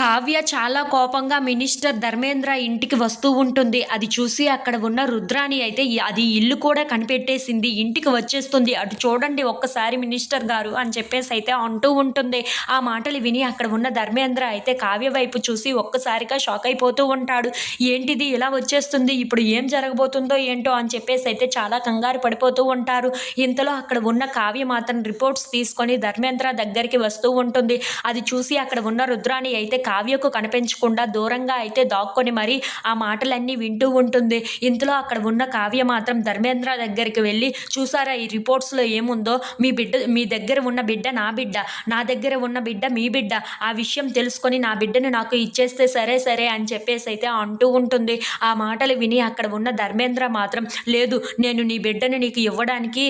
కావ్య చాలా కోపంగా మినిస్టర్ ధర్మేంద్ర ఇంటికి వస్తూ ఉంటుంది. అది చూసి అక్కడ ఉన్న రుద్రాణి అయితే అది ఇల్లు కూడా కనిపెట్టేసింది. ఇంటికి వచ్చేస్తుంది. అటు చూడండి ఒక్కసారి మినిస్టర్ గారు అని చెప్పేసి అయితే అంటూ ఉంటుంది. ఆ మాటలు విని అక్కడ ఉన్న ధర్మేంద్ర అయితే కావ్య వైపు చూసి ఒక్కసారిగా షాక్ అయిపోతూ ఉంటాడు. ఏంటిది? ఇలా వచ్చేస్తుంది. ఇప్పుడు ఏం జరగబోతుందో ఏంటో అని చెప్పేసి అయితే చాలా కంగారు పడిపోతూ ఉంటారు. ఇంతలో అక్కడ ఉన్న కావ్య మాత్రం రిపోర్ట్స్ తీసుకొని ధర్మేంద్ర దగ్గరికి వస్తూ ఉంటుంది. అది చూసి అక్కడ ఉన్న రుద్రాణి అయితే కావ్యకు కనిపించకుండా దూరంగా అయితే దాక్కొని మరి ఆ మాటలన్నీ వింటూ ఉంటుంది. ఇంతలో అక్కడ ఉన్న కావ్య మాత్రం ధర్మేంద్ర దగ్గరికి వెళ్ళి చూసారా ఈ రిపోర్ట్స్లో ఏముందో? మీ బిడ్డ మీ దగ్గర ఉన్న బిడ్డ నా బిడ్డ నా దగ్గర ఉన్న బిడ్డ మీ బిడ్డ ఆ విషయం తెలుసుకొని నా బిడ్డను నాకు ఇచ్చేస్తే సరే సరే అని చెప్పేసి అయితే అంటూ ఉంటుంది. ఆ మాటలు విని అక్కడ ఉన్న ధర్మేంద్ర మాత్రం లేదు నేను నీ బిడ్డను నీకు ఇవ్వడానికి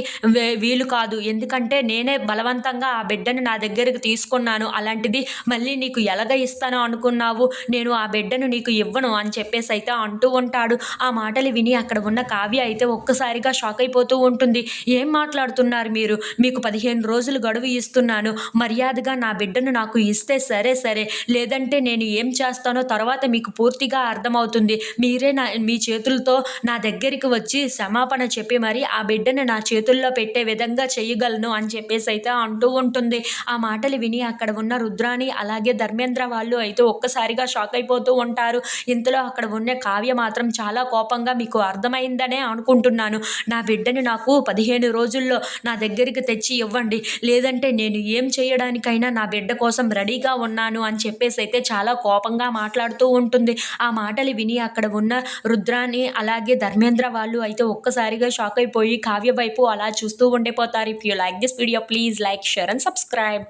వీలు కాదు. ఎందుకంటే నేనే బలవంతంగా ఆ బిడ్డను నా దగ్గరకు తీసుకున్నాను. అలాంటిది మళ్ళీ నీకు ఎలాగ ఇస్తాను? అనుకున్నావు. నేను ఆ బిడ్డను నీకు ఇవ్వను అని చెప్పేసి అయితే అంటూ ఉంటాడు. ఆ మాటలు విని అక్కడ ఉన్న కావ్య అయితే ఒక్కసారిగా షాక్ అయిపోతూ ఉంటుంది. ఏం మాట్లాడుతున్నారు మీరు? మీకు పదిహేను రోజులు గడువు ఇస్తున్నాను. మర్యాదగా నా బిడ్డను నాకు ఇస్తే సరే సరే. లేదంటే నేను ఏం చేస్తానో తర్వాత మీకు పూర్తిగా అర్థమవుతుంది. మీరే నా మీ చేతులతో నా దగ్గరికి వచ్చి క్షమాపణ చెప్పి మరి ఆ బిడ్డను నా చేతుల్లో పెట్టే విధంగా చేయగలను అని చెప్పేసి అయితే అంటూ ఉంటుంది. ఆ మాటలు విని అక్కడ ఉన్న రుద్రాణి అలాగే ధర్మేంద్ర వాళ్ళు వాళ్ళు అయితే ఒక్కసారిగా షాక్ అయిపోతూ ఉంటారు. ఇంతలో అక్కడ ఉన్న కావ్య మాత్రం చాలా కోపంగా మీకు అర్థమైందనే అనుకుంటున్నాను. నా బిడ్డని నాకు పదిహేను రోజుల్లో నా దగ్గరికి తెచ్చి ఇవ్వండి. లేదంటే నేను ఏం చేయడానికైనా నా బిడ్డ కోసం రెడీగా ఉన్నాను అని చెప్పేసి అయితే చాలా కోపంగా మాట్లాడుతూ ఉంటుంది. ఆ మాటలు విని అక్కడ ఉన్న రుద్రాని అలాగే ధర్మేంద్ర వాళ్ళు అయితే ఒక్కసారిగా షాక్ అయిపోయి కావ్య వైపు అలా చూస్తూ ఉండిపోతారు. If you like this video please like share and subscribe